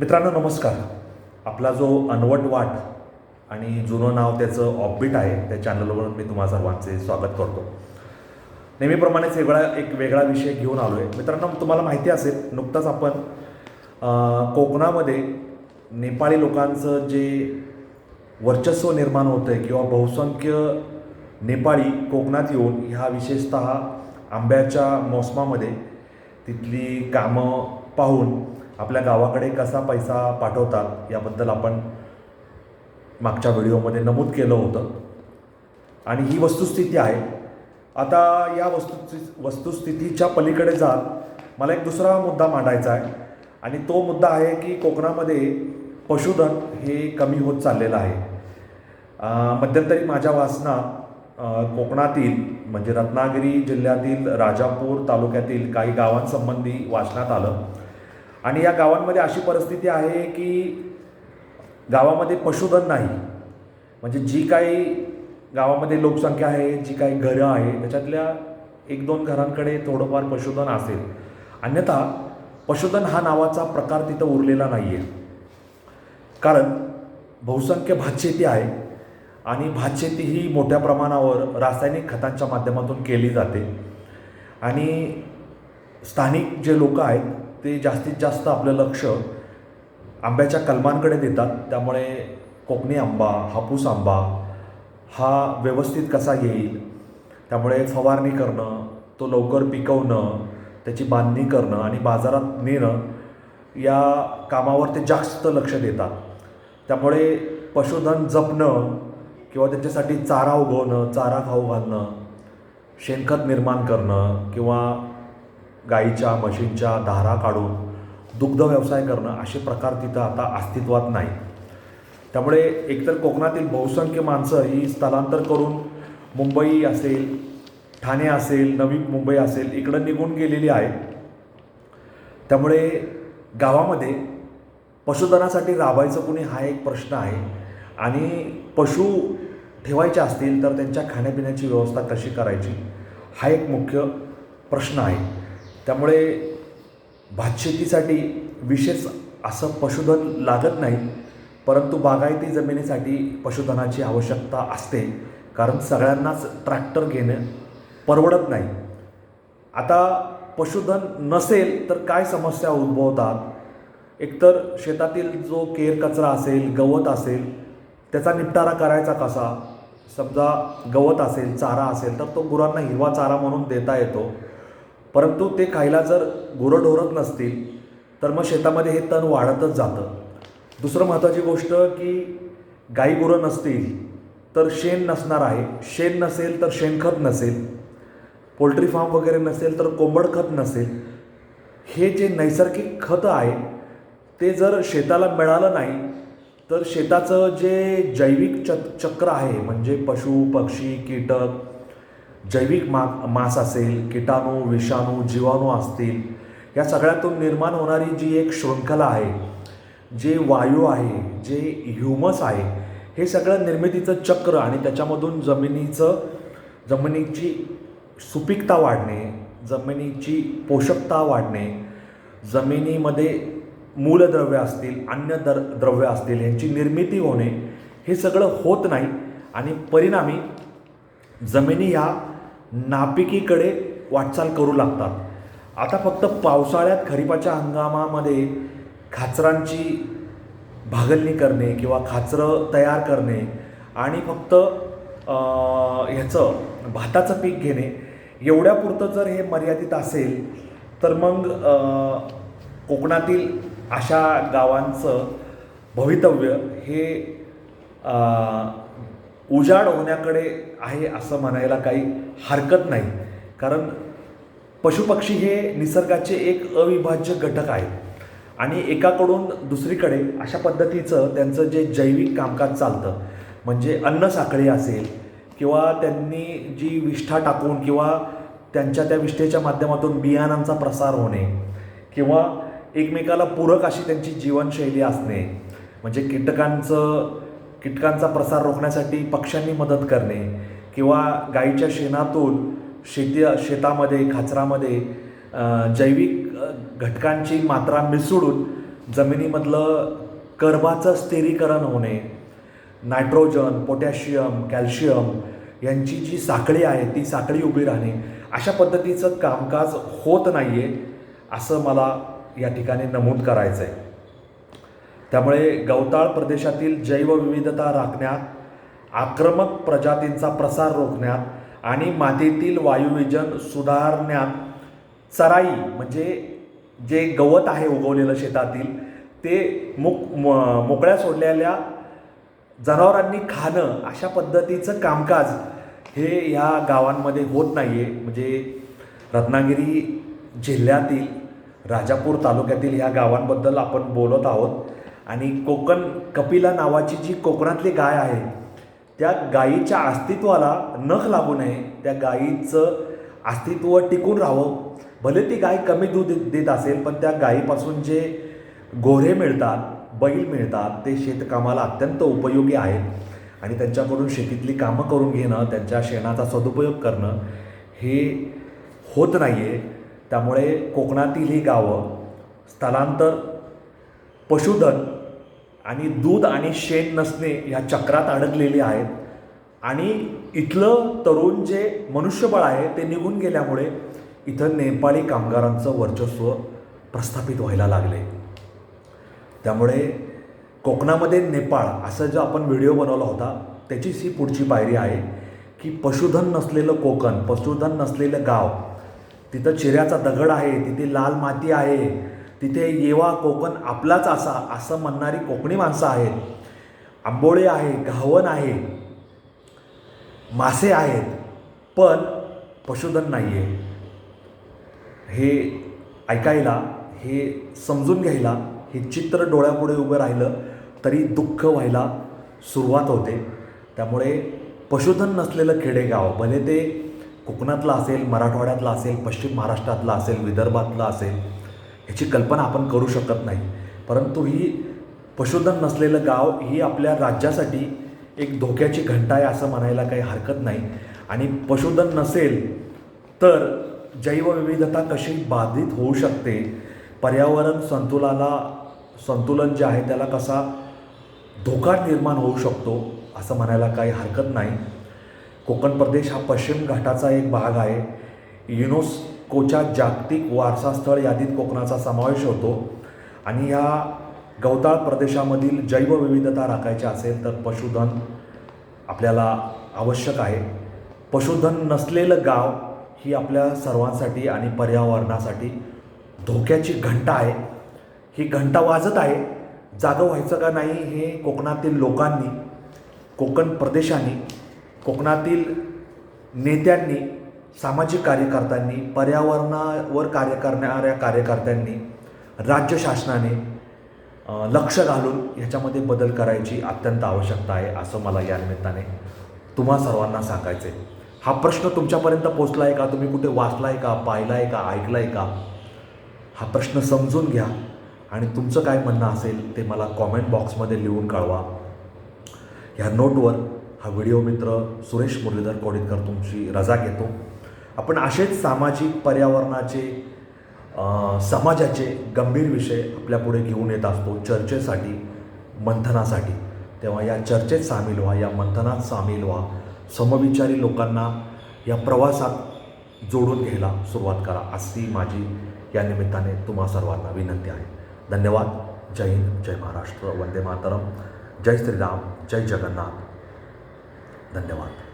मित्रांनो नमस्कार. आपला जो अनवट वाट आणि जुनं नाव त्याचं ऑफबीट आहे त्या चॅनलवर मी तुम्हा सर्वांचे स्वागत करतो. नेहमीप्रमाणेच वेगळा एक वेगळा विषय घेऊन आलो आहे मित्रांनो तुम्हाला माहिती असेल नुकताच आपण कोकणामध्ये नेपाळी लोकांचं जे वर्चस्व निर्माण होतं आहे किंवा बहुसंख्य नेपाळी कोकणात येऊन ह्या विशेषत आंब्याच्या मोसमामध्ये तिथली कामं पाहून आपल्या गावाकडे कसा पैसा पाठवतात याबद्दल आपण मागच्या व्हिडिओमध्ये नमूद केलं होतं. आणि ही वस्तुस्थिती आहे. आता या वस्तुस्थि वस्तुस्थितीच्या पलीकडे जात मला एक दुसरा मुद्दा मांडायचा आहे. आणि तो मुद्दा आहे की कोकणामध्ये पशुधन हे कमी होत चाललेलं आहे. मध्यंतरी माझ्या वाचनात कोकणातील म्हणजे रत्नागिरी जिल्ह्यातील राजापूर तालुक्यातील काही गावांसंबंधी वाचनात आलं. आणि या गावांमध्ये अशी परिस्थिती आहे की गावामध्ये पशुधन नाही. म्हणजे जी काही गावामध्ये लोकसंख्या आहे जी काही घरं आहे त्याच्यातल्या एक दोन घरांकडे थोडंफार पशुधन असेल. अन्यथा पशुधन हा नावाचा प्रकार तिथं उरलेला नाही आहे कारण बहुसंख्य भातशेती आहे आणि भातशेती ही मोठ्या प्रमाणावर रासायनिक खतांच्या माध्यमातून केली जाते. आणि स्थानिक जे लोक आहेत ते जास्तीत जास्त आपलं लक्ष आंब्याच्या कलमांकडे देतात. त्यामुळे कोकणी आंबा हापूस आंबा हा व्यवस्थित कसा येईल त्यामुळे फवारणी करणं तो लवकर पिकवणं त्याची बांधणी करणं आणि बाजारात नेणं या कामावर ते जास्त लक्ष देतात. त्यामुळे पशुधन जपणं किंवा त्याच्यासाठी चारा उगवणं चारा खाऊ घालणं शेणखत निर्माण करणं किंवा गाईच्या म्हशींच्या धारा काढून दुग्ध व्यवसाय करणं असे प्रकार तिथं आता अस्तित्वात नाही त्यामुळे एकतर कोकणातील बहुसंख्य माणसं ही स्थलांतर करून मुंबई असेल ठाणे असेल नवी मुंबई असेल इकडं निघून गेलेली आहे त्यामुळे गावामध्ये पशुधनासाठी राबायचं कुणी हा एक प्रश्न आहे. आणि पशु ठेवायचे असतील तर त्यांच्या खाण्यापिण्याची व्यवस्था कशी करायची? हा एक मुख्य प्रश्न आहे. त्यामुळे भातशेतीसाठी विशेष असं पशुधन लागत नाही परंतु बागायती जमिनीसाठी पशुधनाची आवश्यकता असते कारण सगळ्यांनाच ट्रॅक्टर घेणं परवडत नाही. आता पशुधन नसेल तर काय समस्या उद्भवतात? एकतर शेतातील जो केर कचरा असेल गवत असेल त्याचा निपटारा करायचा कसा? समजा गवत असेल चारा असेल तर तो गुरांना हिरवा चारा म्हणून देता येतो. परंतु ते खायला जर गुरंढोरत नसतील तर मग शेतामध्ये हे तण वाढतच जातं. दुसरं महत्त्वाची गोष्ट की गाई गुरं नसतील तर शेण नसणार आहे. शेण नसेल तर शेणखत नसेल. पोल्ट्री फार्म वगैरे नसेल तर कोंबड खत नसेल. हे जे नैसर्गिक खतं आहे ते जर शेताला मिळालं नाही तर शेताचं जे जैविक च चक्र आहे म्हणजे पशु पक्षी कीटक जैविक मा मास असेल किटाणू विषाणू जीवाणू असतील या सगळ्यातून निर्माण होणारी जी एक शृंखला आहे जे वायू आहे जे ह्युमस आहे हे सगळं निर्मितीचं चक्र आणि त्याच्यामधून जमिनीचं जमिनीची सुपीकता वाढणे जमिनीची पोषकता वाढणे जमिनीमध्ये मूलद्रव्य असतील अन्य दर द्रव्य असतील यांची निर्मिती होणे हे सगळं होत नाही आणि परिणामी जमिनी ह्या नापिकीकडे वाटचाल करू लागतात. आता फक्त पावसाळ्यात खरीपाच्या हंगामामध्ये खाचरांची भागलणी करणे किंवा खाचरं तयार करणे आणि फक्त ह्याचं भाताचं पीक घेणे एवढ्यापुरतं जर हे मर्यादित असेल तर मग कोकणातील अशा गावांचं भवितव्य हे उजाड होण्याकडे आहे असं म्हणायला काही हरकत नाही. कारण पशुपक्षी हे निसर्गाचे एक अविभाज्य घटक आहेत आणि एकाकडून दुसरीकडे अशा पद्धतीचं त्यांचं जे जैविक कामकाज चालतं म्हणजे अन्न साखळी असेल किंवा त्यांनी जी विष्ठा टाकून किंवा त्यांच्या त्या विष्ठेच्या माध्यमातून बियाणांचा प्रसार होणे किंवा एकमेकाला पूरक अशी त्यांची जीवनशैली असणे म्हणजे कीटकांचं कीटकांचा प्रसार रोखण्यासाठी पक्ष्यांनी मदत करणे किंवा गाईच्या शेणातून शेती शेतामध्ये खाचरामध्ये जैविक घटकांची मात्रा मिसळून जमिनीमधलं कर्बाचं स्थिरीकरण होणे नायट्रोजन पोटॅशियम कॅल्शियम यांची जी साखळी आहे ती साखळी उभी राहणे अशा पद्धतीचं कामकाज होत नाही आहे असं मला या ठिकाणी नमूद करायचं आहे त्यामुळे गवताळ प्रदेशातील जैवविविधता राखण्यात आक्रमक प्रजातींचा प्रसार रोखण्यात आणि मातीतील वायुविजन सुधारण्यात चराई म्हणजे जे गवत आहे उगवलेलं शेतातील ते मुक मोकळ्या सोडलेल्या जनावरांनी खाणं अशा पद्धतीचं कामकाज हे या गावांमध्ये होत नाही आहे म्हणजे रत्नागिरी जिल्ह्यातील राजापूर तालुक्यातील ह्या गावांबद्दल आपण बोलत आहोत. आणि कोकण कपिला नावाची जी कोकणातली गाय आहे त्या गायीच्या अस्तित्वाला नख लागू नये त्या गायीचं अस्तित्व टिकून राहावं. भले ती गाय कमी दूध देत- असेल पण त्या गायीपासून जे गोरे मिळतात बैल मिळतात ते शेतकामाला अत्यंत उपयोगी आहेत. आणि त्यांच्याकडून शेतीतली कामं करून घेणं त्यांच्या शेणाचा सदुपयोग करणं हे होत नाही आहे त्यामुळे कोकणातील ही गावं स्थलांतर पशुधन आणि दूध आणि शेण नसणे ह्या चक्रात अडकलेली आहेत. आणि इथलं तरुण जे मनुष्यबळ आहे ते निघून गेल्यामुळे इथं नेपाळी कामगारांचं वर्चस्व प्रस्थापित व्हायला लागले. त्यामुळे कोकणामध्ये नेपाळ असं जो आपण व्हिडिओ बनवला होता त्याचीच ही पुढची पायरी आहे की पशुधन नसलेलं कोकण पशुधन नसलेलं गाव तिथं चिऱ्याचा दगड आहे तिथे लाल माती आहे तिथे येवा कोकण आपलाच असा असं म्हणणारी कोकणी माणसं आहेत. आंबोळे आहे घावन आहे मासे आहेत पण पशुधन नाही आहे हे ऐकायला हे समजून घ्यायला हे चित्र डोळ्यापुढे उभं राहिलं तरी दुःख व्हायला सुरुवात होते. त्यामुळे पशुधन नसलेलं खेडेगाव भले ते कोकणातलं असेल मराठवाड्यातलं असेल पश्चिम महाराष्ट्रातलं असेल विदर्भातलं असेल ह्याची कल्पना आपण करू शकत नाही. परंतु ही पशुधन नसलेलं गाव ही आपल्या राज्यासाठी एक धोक्याची घंटा आहे असं म्हणायला काही हरकत नाही. आणि पशुधन नसेल तर जैवविविधता कशी बाधित होऊ शकते? पर्यावरण संतुलाला संतुलन जे आहे त्याला कसा धोका निर्माण होऊ शकतो असं म्हणायला काही हरकत नाही. कोकण प्रदेश हा पश्चिम घाटाचा एक भाग आहे. युनोस कोच्या जागतिक वारसा स्थळ यादीत कोकणाचा समावेश होतो. आणि ह्या गवताळ प्रदेशामधील जैवविविधता राखायची असेल तर पशुधन आपल्याला आवश्यक आहे. पशुधन नसलेलं गाव ही आपल्या सर्वांसाठी आणि पर्यावरणासाठी धोक्याची घंटा आहे. ही घंटा वाजत आहे. जागं व्हायचं का नाही हे कोकणातील लोकांनी कोकण प्रदेशांनी कोकणातील नेत्यांनी सामाजिक कार्यकर्त्यांनी पर्यावरणावर कार्य करणाऱ्या कार्यकर्त्यांनी राज्य शासनाने लक्ष घालून ह्याच्यामध्ये बदल करायची अत्यंत आवश्यकता आहे असं मला या निमित्ताने तुम्हा सर्वांना सांगायचं आहे हा प्रश्न तुमच्यापर्यंत पोचला आहे का? तुम्ही कुठे वाचला आहे का? पाहिला आहे का? ऐकला आहे का? हा प्रश्न समजून घ्या आणि तुमचं काय म्हणणं असेल ते मला कॉमेंट बॉक्समध्ये लिहून कळवा. ह्या नोटवर हा व्हिडिओ मित्र सुरेश मुरलीधर कोडितकर तुमची रजा घेतो. आपण असेच सामाजिक पर्यावरणाचे समाजाचे गंभीर विषय आपल्यापुढे घेऊन येत असतो चर्चेसाठी मंथनासाठी. तेव्हा या चर्चेत सामील व्हा या मंथनात सामील व्हा. समविचारी लोकांना या प्रवासात जोडून घ्यायला सुरुवात करा. अशी माझी या निमित्ताने तुम्हा सर्वांना विनंती आहे. धन्यवाद. जय हिंद जय महाराष्ट्र. वंदे मातरम. जय श्रीराम. जय जगन्नाथ. धन्यवाद.